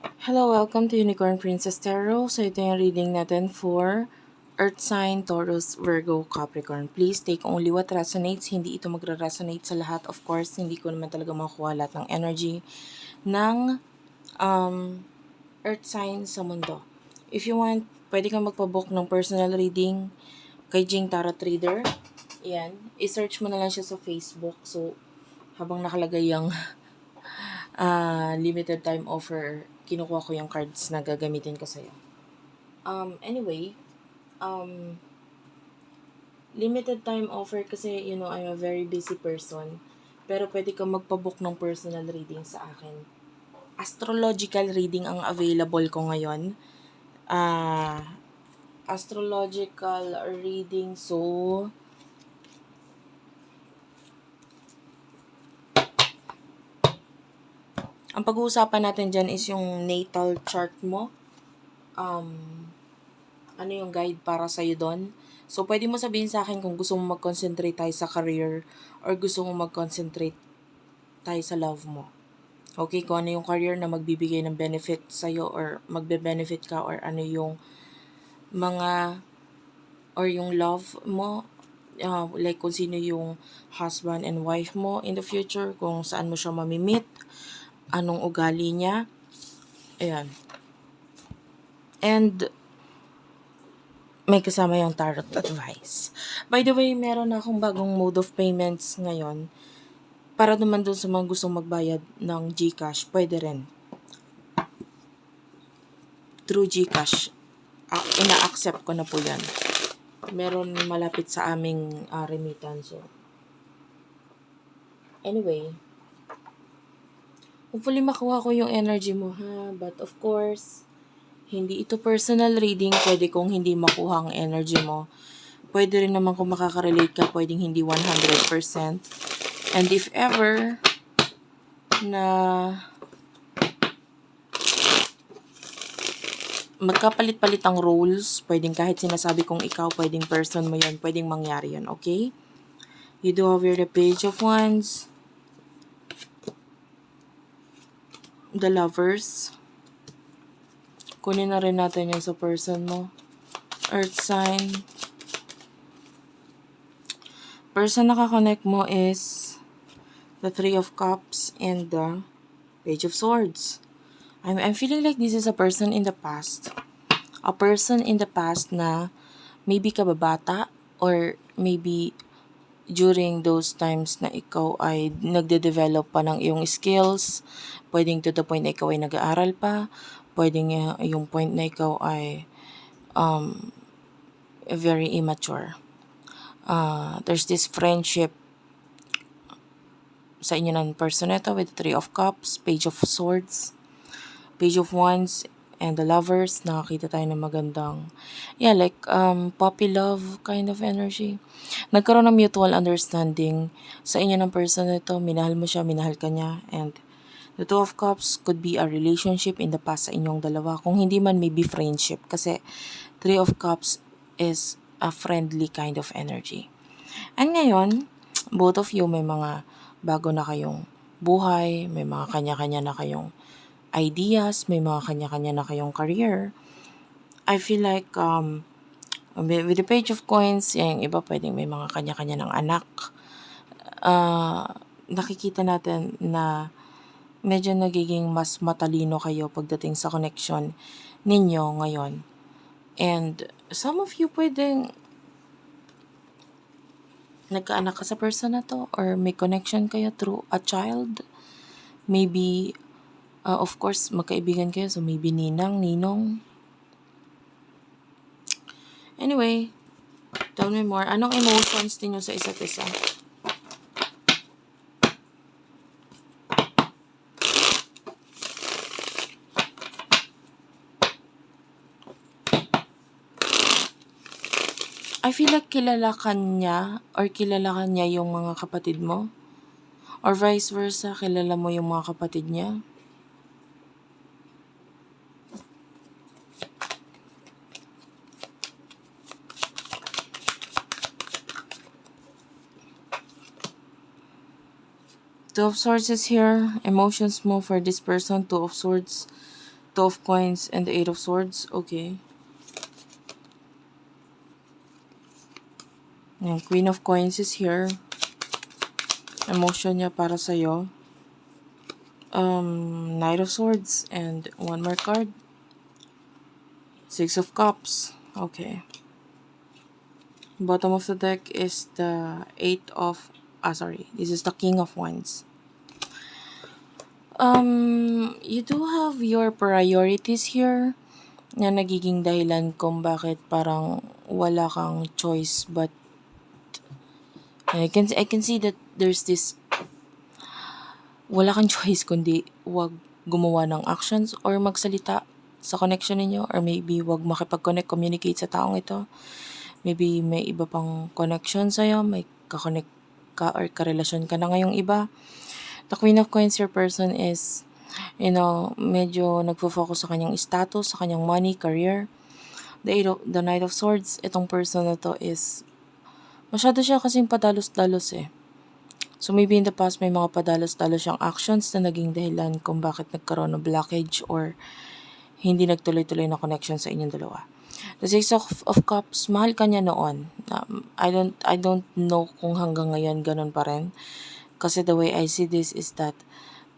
Hello, welcome to Unicorn Princess Tarot. So ito yung reading natin for Earth sign, Taurus, Virgo, Capricorn. Please take only what resonates. Hindi ito magre-resonate sa lahat. Of course, hindi ko naman talaga makuha lahat ng energy ng um, Earth sign sa mundo. If you want, pwede kang magpabook ng personal reading kay Jing Tarot Reader. Yan. I-search mo na lang siya sa Facebook. So, habang nakalagay yung ah, limited time offer, kinukuha ko yung cards na gagamitin ko sa'yo. Um, anyway, um, limited time offer kasi, you know, I'm a very busy person. Pero pwede kang magpabook ng personal reading sa akin. Astrological reading ang available ko ngayon. Ah, astrological reading, so, ang pag-uusapan natin dyan is yung natal chart mo. Um, ano yung guide para sa'yo doon. So, pwede mo sabihin sa akin kung gusto mo mag-concentrate tayo sa career or gusto mo mag-concentrate tayo sa love mo. Okay, kung ano yung career na magbibigay ng benefit sa'yo or magbe-benefit ka or ano yung mga or yung love mo uh, like kung sino yung husband and wife mo in the future, kung saan mo siya mamimit, anong ugali niya. Ayan. And, may kasama yung tarot advice. By the way, meron na akong bagong mode of payments ngayon. Para naman dun sa mga gustong magbayad ng GCash, pwede rin. Through GCash. Ah, ina-accept ko na po yan. Meron malapit sa aming uh, remittance. So. Anyway, hopefully makuha ko yung energy mo ha. But of course, hindi ito personal reading. Pwede kong hindi makuha ang energy mo. Pwede rin naman kung makaka-relate ka, pwedeng hindi 100%. And if ever na magkapalit-palit ang roles, pwedeng kahit sinasabi kong ikaw, pwedeng person mo yan, pwedeng mangyari yun, okay? You do have your the page of wands, the lovers, kunin na rin natin yung sa person mo, earth sign, person na kakonect mo is the three of cups and the page of swords. I'm, I'm feeling like this is a person in the past. A person in the past na maybe kababata or maybe during those times na ikaw ay nagde-develop pa ng iyong skills, pwedeng to the point na ikaw ay nag-aaral pa, pwedeng yung point na ikaw ay um, very immature. Uh, there's this friendship sa inyo ng person ito with Three of Cups, Page of Swords, Page of Wands, and the Lovers. Nakakita tayo ng magandang, yeah, like um, puppy love kind of energy. Nagkaroon ng mutual understanding sa inyo ng person ito. Minahal mo siya, minahal ka niya. And the Two of Cups could be a relationship in the past sa inyong dalawa. Kung hindi man, maybe friendship. Kasi Three of Cups is a friendly kind of energy. And ngayon, both of you may mga bago na kayong buhay, may mga kanya-kanya na kayong ideas, may mga kanya-kanya na kayong career. I feel like um, with the page of coins, yung iba pwedeng may mga kanya-kanya ng anak. Uh, nakikita natin na medyo nagiging mas matalino kayo pagdating sa connection ninyo ngayon. And some of you pwedeng nagkaanak ka sa person na to or may connection kayo through a child. Maybe, uh, of course, magkaibigan kayo. So, maybe ninang, ninong. Anyway, tell me more. Anong emotions ninyo sa isa't isa? I feel like kilala ka niya or kilala ka niya yung mga kapatid mo. Or vice versa, kilala mo yung mga kapatid niya. Two of Swords is here. Emotions move for this person. Two of Swords. Two of Coins and the Eight of Swords. Okay. Yan, Queen of Coins is here. Emotion niya para sa'yo. Um, Knight of Swords and one more card. Six of Cups. Okay. Bottom of the deck is the Eight of... Ah, sorry. This is the King of Wands. Um, you do have your priorities here na nagiging dahilan kung bakit parang wala kang choice but I can I can see that there's this wala kang choice kundi wag gumawa ng actions or magsalita sa connection ninyo or maybe wag makipag-connect, communicate sa taong ito. Maybe may iba pang connection sa'yo, may kakonect ka or karelasyon ka na ngayong iba. The Queen of Coins, your person is, you know, medyo nagfo-focus sa kanyang status, sa kanyang money, career. The, eight of, the Knight of Swords, itong person na to is, masyado siya kasing padalos-dalos eh. So maybe in the past may mga padalos-dalos siyang actions na naging dahilan kung bakit nagkaroon ng blockage or hindi nagtuloy-tuloy na connection sa inyong dalawa. The Six of, of Cups, mahal ka niya noon. Um, I don't I don't know kung hanggang ngayon ganun pa rin. Kasi the way I see this is that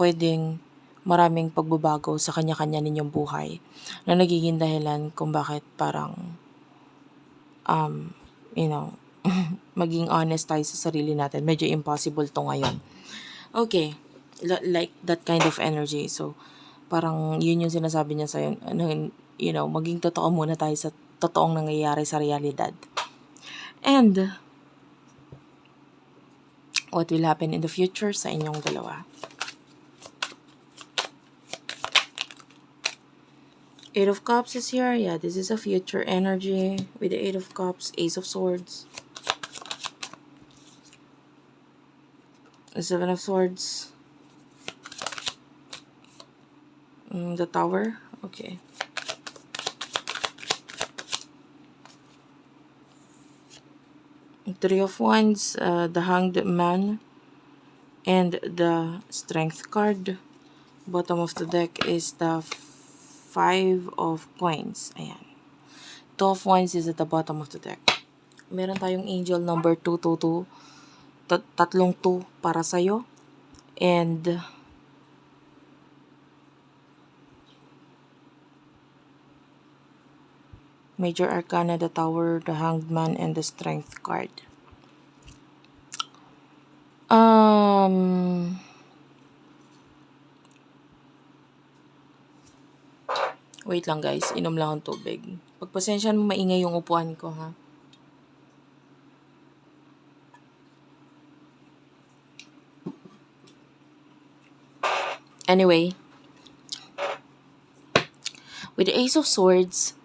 pwedeng maraming pagbabago sa kanya-kanya ninyong buhay na nagiging dahilan kung bakit parang um, you know, maging honest tayo sa sarili natin. Medyo impossible to ngayon. Okay. L- like that kind of energy. So, parang yun yung sinasabi niya sa'yo. You know, maging totoo muna tayo sa totoong nangyayari sa realidad. And, what will happen in the future sa inyong dalawa. Eight of Cups is here. Yeah, this is a future energy with the Eight of Cups, Ace of Swords. The Seven of Swords. Mm, the Tower. Okay. Three of Wands, uh, the Hanged Man, and the Strength card. Bottom of the deck is the Five of Coins. Ayan. Two of Wands is at the bottom of the deck. Meron tayong angel number 222. Tat tatlong 2 para sa'yo. And Major Arcana, the Tower, the Hanged Man, and the Strength card. Um, wait lang guys, inom lang ang tubig. Pagpasensyahan mo maingay yung upuan ko ha. Anyway, with the Ace of Swords,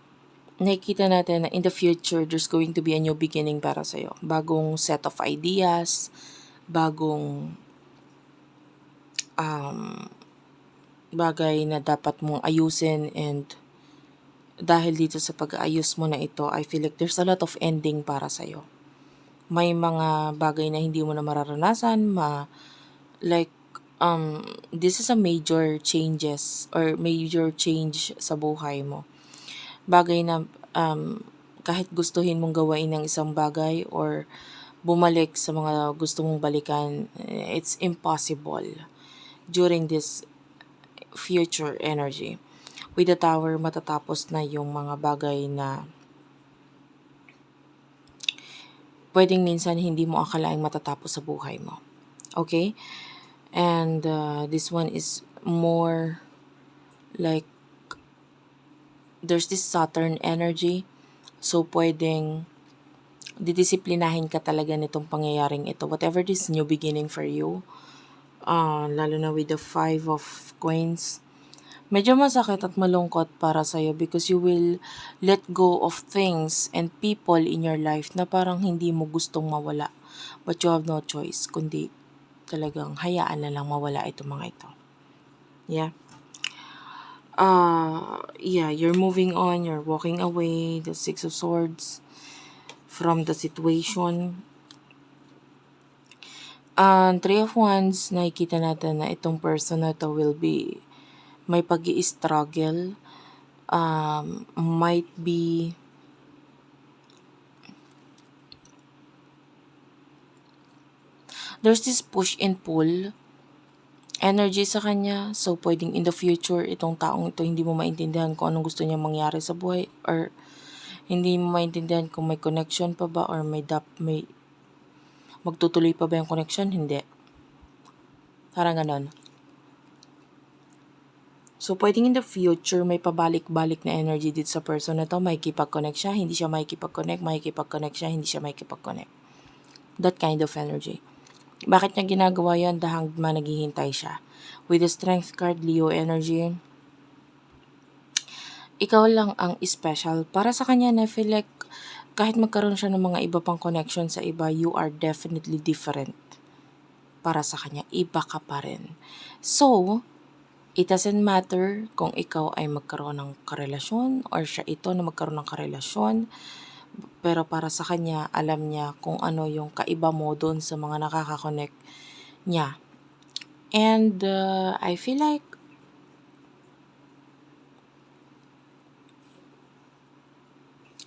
nakikita natin na in the future, there's going to be a new beginning para sa'yo. Bagong set of ideas, bagong um, bagay na dapat mong ayusin and dahil dito sa pag-aayos mo na ito, I feel like there's a lot of ending para sa'yo. May mga bagay na hindi mo na mararanasan, ma like um this is a major changes or major change sa buhay mo. Bagay na um kahit gustuhin mong gawain ng isang bagay or bumalik sa mga gusto mong balikan, it's impossible during this future energy. With the tower, matatapos na yung mga bagay na pwedeng minsan hindi mo akalaing matatapos sa buhay mo. Okay? And uh, this one is more like there's this Saturn energy. So, pwedeng didisiplinahin ka talaga nitong pangyayaring ito. Whatever this new beginning for you, uh, lalo na with the five of coins, medyo masakit at malungkot para sa'yo because you will let go of things and people in your life na parang hindi mo gustong mawala. But you have no choice, kundi talagang hayaan na lang mawala itong mga ito. Yeah. Uh, yeah, you're moving on, you're walking away, the Six of Swords, from the situation. Ang Three of Wands, nakikita natin na itong person na to will be may pag struggle um, might be there's this push and pull energy sa kanya. So, pwedeng in the future, itong taong ito, hindi mo maintindihan kung anong gusto niya mangyari sa buhay or hindi mo maintindihan kung may connection pa ba or may dap, may magtutuloy pa ba yung connection? Hindi. Parang ganon. So, pwedeng in the future, may pabalik-balik na energy dito sa person na to. May kipag-connect siya, hindi siya may kipag-connect, may kipag-connect siya, hindi siya may kipag-connect. That kind of energy. Bakit niya ginagawa yan? Dahil man naghihintay siya. With the strength card, Leo energy, ikaw lang ang special. Para sa kanya, na feel like kahit magkaroon siya ng mga iba pang connection sa iba, you are definitely different. Para sa kanya, iba ka pa rin. So, it doesn't matter kung ikaw ay magkaroon ng karelasyon or siya ito na magkaroon ng karelasyon. Pero para sa kanya, alam niya kung ano yung kaiba mo doon sa mga nakaka-connect niya. And uh, I feel like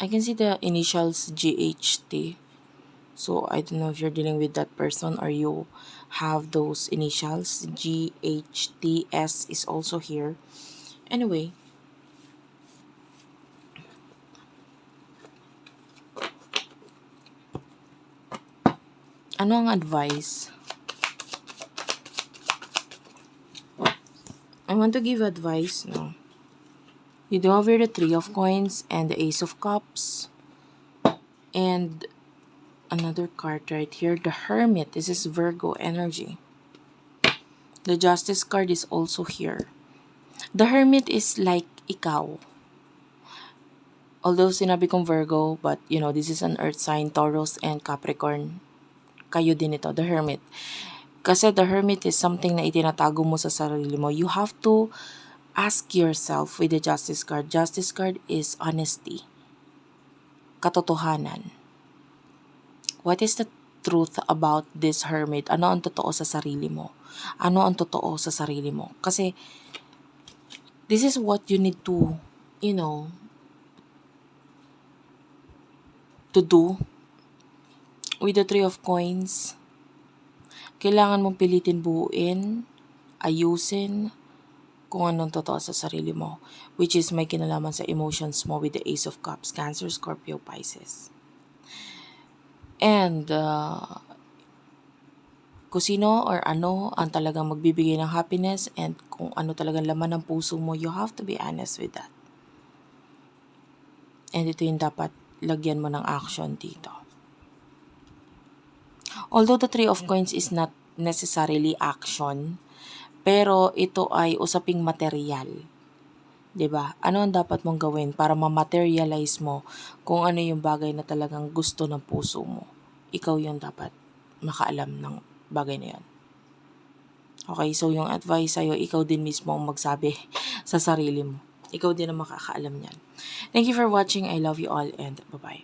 I can see the initials GHT. So I don't know if you're dealing with that person or you have those initials. GHTS is also here. Anyway, ano ang advice? I want to give advice, no? You do here the Three of Coins and the Ace of Cups. And another card right here, the Hermit. This is Virgo energy. The Justice card is also here. The Hermit is like ikaw. Although sinabi kong Virgo, but you know, this is an earth sign, Taurus and Capricorn. Kayo din ito, the Hermit. Kasi the Hermit is something na itinatago mo sa sarili mo. You have to ask yourself with the Justice card. Justice card is honesty. Katotohanan. What is the truth about this hermit? Ano ang totoo sa sarili mo? Ano ang totoo sa sarili mo? Kasi, this is what you need to, you know, to do with the Three of Coins. Kailangan mong pilitin buuin, ayusin, kung anong totoo sa sarili mo. Which is may kinalaman sa emotions mo with the Ace of Cups, Cancer, Scorpio, Pisces. And, uh, kung sino or ano ang talagang magbibigay ng happiness and kung ano talagang laman ng puso mo, you have to be honest with that. And ito yung dapat lagyan mo ng action dito. Although the Three of Coins is not necessarily action, pero ito ay usaping material. 'Di ba? Ano ang dapat mong gawin para ma-materialize mo kung ano yung bagay na talagang gusto ng puso mo? Ikaw yung dapat makaalam ng bagay na yan. Okay, so yung advice sa'yo, ikaw din mismo ang magsabi sa sarili mo. Ikaw din ang makakaalam niyan. Thank you for watching. I love you all and bye-bye.